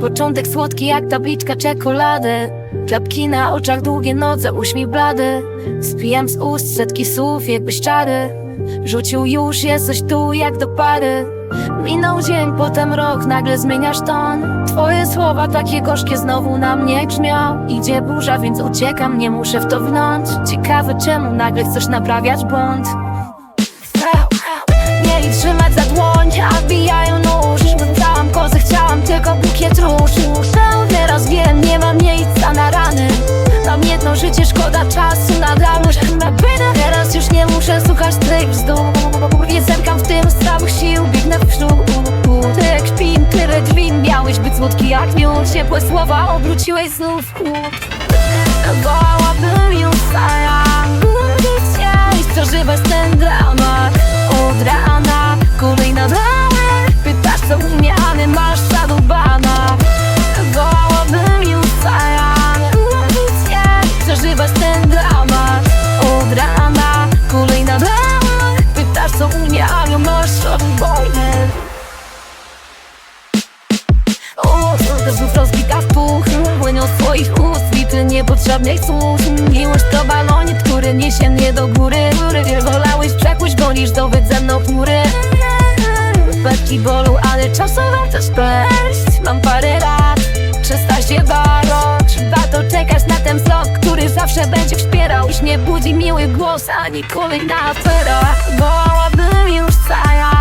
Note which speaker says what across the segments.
Speaker 1: Początek słodki jak tabliczka czekolady. Klapki na oczach, długie noce, uśmiech blady. Spijam z ust setki słów jakby szczary Rzucił już, jesteś tu jak do pary. Minął dzień, potem rok, nagle zmieniasz ton. Twoje słowa takie gorzkie znowu na mnie brzmią Idzie burza, więc uciekam, nie muszę w to wnąć. Ciekawe czemu nagle chcesz naprawiać błąd czasu na damy Teraz już nie muszę słuchać tych bzdur. Nie zerkam w tym z całych sił, biegnę w przód. Ty jak śpin, tyle drzwi Miałeś być słodki jak miód. Ciepłe słowa obróciłeś znów w to znów rozbita w puch Płyną z twoich ust. Bity niepotrzebnych słów Miłość to balonik, który niesie mnie do góry. Góry. Wolałeś przekuć go niż dobyć ze mną chmury. Petki bolą, ale czasową też pleść Mam parę lat, przestań się baroć Warto czekać na ten wzrok, który zawsze będzie wspierał. Już nie budzi miły głos, ani kolejna afera. Wołałabym już cała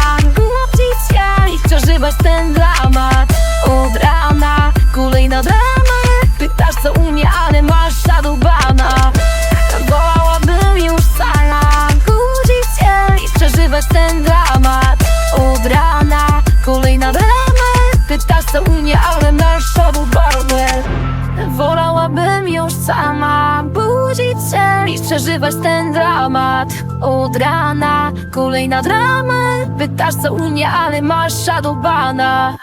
Speaker 1: rana, kolejna drama Pytasz co u mnie, ale masz zadubane Wolałabym już sama budzić się i przeżywać ten dramat. Od rana, kolejna drama Pytasz co u mnie, ale masz shadowbana